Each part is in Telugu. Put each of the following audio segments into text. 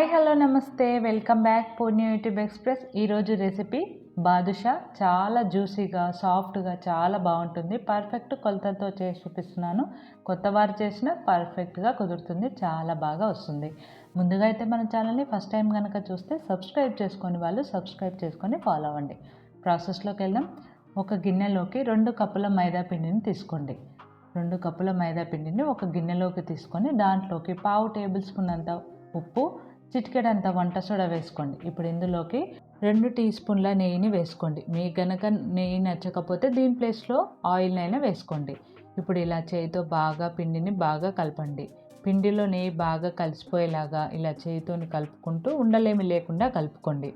హాయ్ హలో నమస్తే. Welcome back Poorni YouTube express. ఈరోజు రెసిపీ బాదుషా. చాలా జ్యూసీగా సాఫ్ట్గా చాలా బాగుంటుంది. పర్ఫెక్ట్ కొలతలతో చేసి చూపిస్తున్నాను. కొత్త వారు చేసిన పర్ఫెక్ట్గా కుదురుతుంది. చాలా బాగా వస్తుంది. ముందుగా అయితే మన ఛానల్ని ఫస్ట్ టైం కనుక చూస్తే సబ్స్క్రైబ్ చేసుకొని వాళ్ళు సబ్స్క్రైబ్ చేసుకొని ఫాలో అవ్వండి. ప్రాసెస్లోకి వెళ్దాం. ఒక గిన్నెలోకి రెండు కప్పుల మైదా పిండిని తీసుకోండి. రెండు కప్పుల మైదా పిండిని ఒక గిన్నెలోకి తీసుకొని దాంట్లోకి పావు టేబుల్ స్పూన్ అంత ఉప్పు చిటికెడంత వంట సోడా వేసుకోండి. ఇప్పుడు ఇందులోకి రెండు టీ స్పూన్ల నెయ్యిని వేసుకోండి. మీ గనక నెయ్యి నచ్చకపోతే దీని ప్లేస్లో ఆయిల్నైనా వేసుకోండి. ఇప్పుడు ఇలా చేయితో బాగా పిండిని బాగా కలపండి. పిండిలో నెయ్యి బాగా కలిసిపోయేలాగా ఇలా చేయితోని కలుపుకుంటూ ఉండలేమి లేకుండా కలుపుకోండి.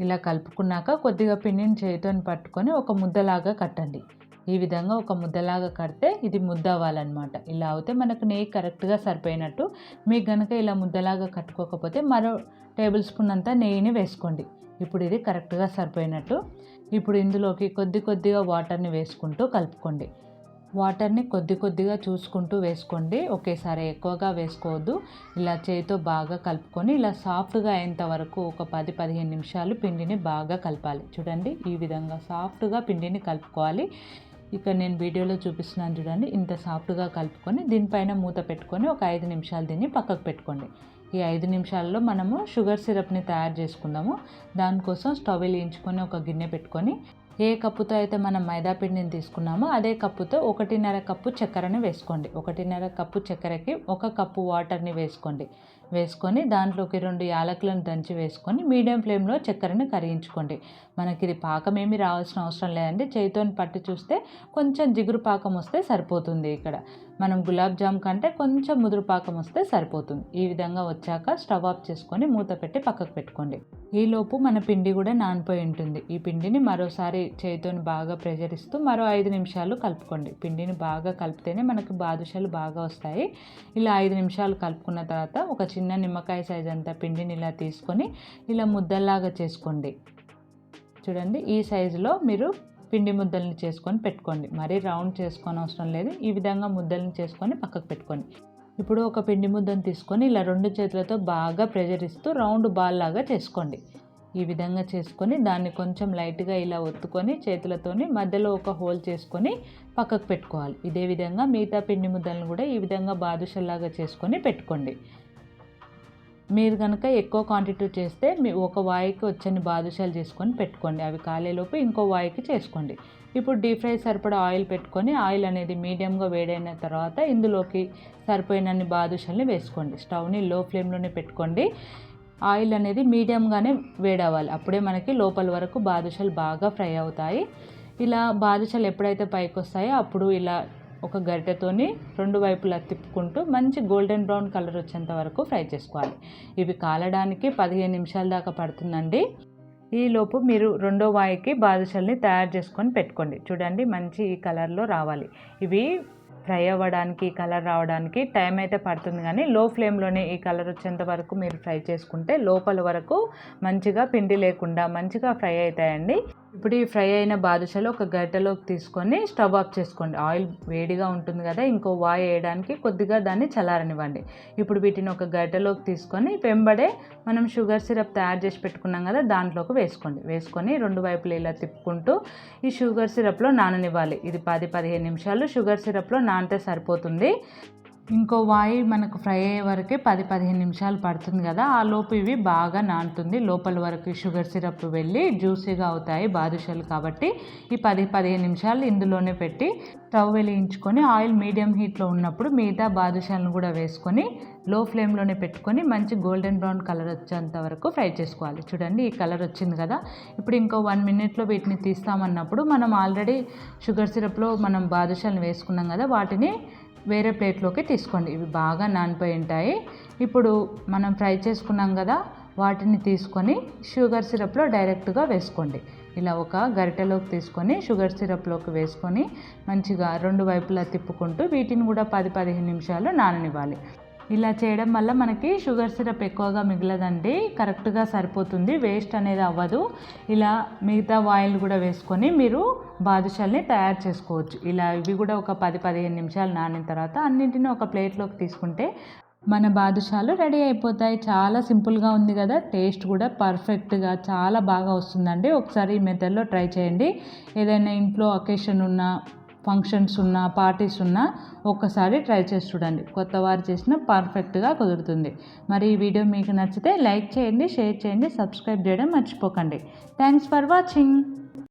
ఇలా కలుపుకున్నాక కొద్దిగా పిండిని చేయితోని పట్టుకొని ఒక ముద్దలాగా కట్టండి. ఈ విధంగా ఒక ముద్దలాగా కడితే ఇది ముద్ద అవ్వాలన్నమాట ఇలా అయితే మనకు నెయ్యి కరెక్ట్గా సరిపోయినట్టు. మీకు కనుక ఇలా ముద్దలాగా కట్టుకోకపోతే మరో టేబుల్ స్పూన్ అంతా నెయ్యిని వేసుకోండి. ఇప్పుడు ఇది కరెక్ట్గా సరిపోయినట్టు. ఇప్పుడు ఇందులోకి కొద్ది కొద్దిగా వాటర్ని వేసుకుంటూ కలుపుకోండి. వాటర్ని కొద్ది కొద్దిగా చూసుకుంటూ వేసుకోండి. ఒకేసారి ఎక్కువగా వేసుకోవద్దు. ఇలా చేతితో బాగా కలుపుకొని ఇలా సాఫ్ట్గా అయ్యేంత వరకు ఒక పది పదిహేను నిమిషాలు పిండిని బాగా కలపాలి. చూడండి ఈ విధంగా సాఫ్ట్గా పిండిని కలుపుకోవాలి. ఇక్కడ నేను వీడియోలో చూపిస్తున్నాను చూడండి. ఇంత సాఫ్ట్గా కలుపుకొని దీనిపైన మూత పెట్టుకొని ఒక ఐదు నిమిషాలు దీన్ని పక్కకు పెట్టుకోండి. ఈ ఐదు నిమిషాల్లో మనము షుగర్ సిరప్ని తయారు చేసుకుందాము. దానికోసం స్టవ్ వేయించుకొని ఒక గిన్నె పెట్టుకొని ఏ కప్పుతో అయితే మనం మైదా పిండిని తీసుకున్నామో అదే కప్పుతో ఒకటిన్నర కప్పు చక్కెరని వేసుకోండి. ఒకటిన్నర కప్పు చక్కెరకి ఒక కప్పు వాటర్ని వేసుకోండి. వేసుకొని దాంట్లోకి రెండు యాలకులను దంచి వేసుకొని మీడియం ఫ్లేమ్లో చక్కెరను కరిగించుకోండి. మనకి ఇది పాకం ఏమీ రావాల్సిన అవసరం లేదండి. చేతితో పట్టి చూస్తే కొంచెం జిగురు పాకం వస్తే సరిపోతుంది ఇక్కడ. మనం గులాబ్ జామ్ కంటే కొంచెం ముదురు పాకం వస్తే సరిపోతుంది. ఈ విధంగా వచ్చాక స్టవ్ ఆఫ్ చేసుకొని మూత పెట్టి పక్కకు పెట్టుకోండి. ఈలోపు మన పిండి కూడా నానిపోయి ఉంటుంది. ఈ పిండిని మరోసారి చేతితో బాగా ప్రెషర్ ఇస్తూ మరో ఐదు నిమిషాలు కలుపుకోండి. పిండిని బాగా కలిపితేనే మనకు బాదుషాలు బాగా వస్తాయి. ఇలా ఐదు నిమిషాలు కలుపుకున్న తర్వాత ఒక చిన్న చిన్న నిమ్మకాయ సైజ్ అంతా పిండిని ఇలా తీసుకొని ఇలా ముద్దల్లాగా చేసుకోండి. చూడండి ఈ సైజులో మీరు పిండి ముద్దల్ని చేసుకొని పెట్టుకోండి. మరీ రౌండ్ చేసుకొని అవసరం లేదు. ఈ విధంగా ముద్దల్ని చేసుకొని పక్కకు పెట్టుకోండి. ఇప్పుడు ఒక పిండి ముద్దను తీసుకొని ఇలా రెండు చేతులతో బాగా ప్రెజర్ ఇస్తూ రౌండ్ బాల్ లాగా చేసుకోండి. ఈ విధంగా చేసుకొని దాన్ని కొంచెం లైట్గా ఇలా ఒత్తుకొని చేతులతోని మధ్యలో ఒక హోల్ చేసుకొని పక్కకు పెట్టుకోవాలి. ఇదే విధంగా మిగతా పిండి ముద్దలను కూడా ఈ విధంగా బాదుషల్లాగా చేసుకొని పెట్టుకోండి. మీరు కనుక ఎక్కువ క్వాంటిటీ చేస్తే మీ ఒక వాయికి వచ్చని బాదుషాలు చేసుకొని పెట్టుకోండి. అవి కాలేలోపు ఇంకో వాయికి చేసుకోండి. ఇప్పుడు డీప్ ఫ్రై సరిపడా ఆయిల్ పెట్టుకొని ఆయిల్ అనేది మీడియంగా వేడైన తర్వాత ఇందులోకి సరిపోయినన్ని బాదుషల్ని వేసుకోండి. స్టవ్ని లో ఫ్లేమ్లోనే పెట్టుకోండి. ఆయిల్ అనేది మీడియంగానే వేడవ్వాలి. అప్పుడే మనకి లోపల వరకు బాదుషాలు బాగా ఫ్రై అవుతాయి. ఇలా బాదుషాలు ఎప్పుడైతే పైకి వస్తాయో అప్పుడు ఇలా ఒక గరిటెతోని రెండు వైపులా తిప్పుకుంటూ మంచి గోల్డెన్ బ్రౌన్ కలర్ వచ్చేంత వరకు ఫ్రై చేసుకోవాలి. ఇవి కాలడానికి పదిహేను నిమిషాల దాకా పడుతుందండి. ఈలోపు మీరు రెండో వాయికి బాదుషల్ని తయారు చేసుకొని పెట్టుకోండి. చూడండి మంచి ఈ కలర్లో రావాలి. ఇవి ఫ్రై అవ్వడానికి కలర్ రావడానికి టైం అయితే పడుతుంది కానీ లో ఫ్లేమ్లోనే ఈ కలర్ వచ్చేంత వరకు మీరు ఫ్రై చేసుకుంటే లోపల వరకు మంచిగా పిండి లేకుండా మంచిగా ఫ్రై అవుతాయండి. ఇప్పుడు ఈ ఫ్రై అయిన బాదుషాలు ఒక గరిటెలోకి తీసుకొని స్టవ్ ఆఫ్ చేసుకోండి. ఆయిల్ వేడిగా ఉంటుంది కదా ఇంకో వాయి వేయడానికి కొద్దిగా దాన్ని చల్లారనివ్వండి. ఇప్పుడు వీటిని ఒక గరిటెలోకి తీసుకొని పెంబడే మనం షుగర్ సిరప్ తయారు చేసి పెట్టుకున్నాం కదా దాంట్లోకి వేసుకోండి. వేసుకొని రెండు వైపులు ఇలా తిప్పుకుంటూ ఈ షుగర్ సిరప్లో నాననివ్వాలి. ఇది పది పదిహేను నిమిషాలు షుగర్ సిరప్లో నానితే సరిపోతుంది. ఇంకో వాయి మనకు ఫ్రై అయ్యే వరకే పది పదిహేను నిమిషాలు పడుతుంది కదా ఆ లోపు ఇవి బాగా నానుతుంది. లోపల వరకు షుగర్ సిరప్ వెళ్ళి జ్యూసీగా అవుతాయి బాదుషాలు కాబట్టి ఈ పది పదిహేను నిమిషాలు ఇందులోనే పెట్టి స్టవ్ వెలిగించుకొని ఆయిల్ మీడియం హీట్లో ఉన్నప్పుడు మిగతా బాదుషాలను కూడా వేసుకొని లో ఫ్లేమ్లోనే పెట్టుకొని మంచి గోల్డెన్ బ్రౌన్ కలర్ వచ్చేంత వరకు ఫ్రై చేసుకోవాలి. చూడండి ఈ కలర్ వచ్చింది కదా. ఇప్పుడు ఇంకో వన్ మినిట్లో వీటిని తీస్తామన్నప్పుడు మనం ఆల్రెడీ షుగర్ సిరప్లో మనం బాదుషాలను వేసుకున్నాం కదా వాటిని వేరే ప్లేట్లోకి తీసుకోండి. ఇవి బాగా నానిపోయి ఉంటాయి. ఇప్పుడు మనం ఫ్రై చేసుకున్నాం కదా వాటిని తీసుకొని షుగర్ సిరప్లో డైరెక్ట్గా వేసుకోండి. ఇలా ఒక గరిటెలోకి తీసుకొని షుగర్ సిరప్లోకి వేసుకొని మంచిగా రెండు వైపులా తిప్పుకుంటూ వీటిని కూడా పది పదిహేను నిమిషాలు నాననివ్వాలి. ఇలా చేయడం వల్ల మనకి షుగర్ సిరప్ ఎక్కువగా మిగలదండి కరెక్ట్గా సరిపోతుంది వేస్ట్ అనేది అవ్వదు. ఇలా మిగతా ఆయిల్ కూడా వేసుకొని మీరు బాదుషాల్ని తయారు చేసుకోవచ్చు. ఇలా ఇవి కూడా ఒక పది పదిహేను నిమిషాలు నానిన తర్వాత అన్నింటినీ ఒక ప్లేట్లోకి తీసుకుంటే మన బాదుషాలు రెడీ అయిపోతాయి. చాలా సింపుల్గా ఉంది కదా టేస్ట్ కూడా పర్ఫెక్ట్గా చాలా బాగా వస్తుందండి. ఒకసారి ఈ మెథడ్లో ట్రై చేయండి. ఏదైనా ఇంట్లో అకేషన్ ఉన్నా ఫంక్షన్స్ ఉన్నా పార్టీస్ ఉన్నా ఒక్కసారి ట్రై చేసి చూడండి. కొత్త వారు చేసిన పర్ఫెక్ట్గా కుదురుతుంది. మరి ఈ వీడియో మీకు నచ్చితే లైక్ చేయండి షేర్ చేయండి సబ్స్క్రైబ్ చేయడం మర్చిపోకండి. Thanks for watching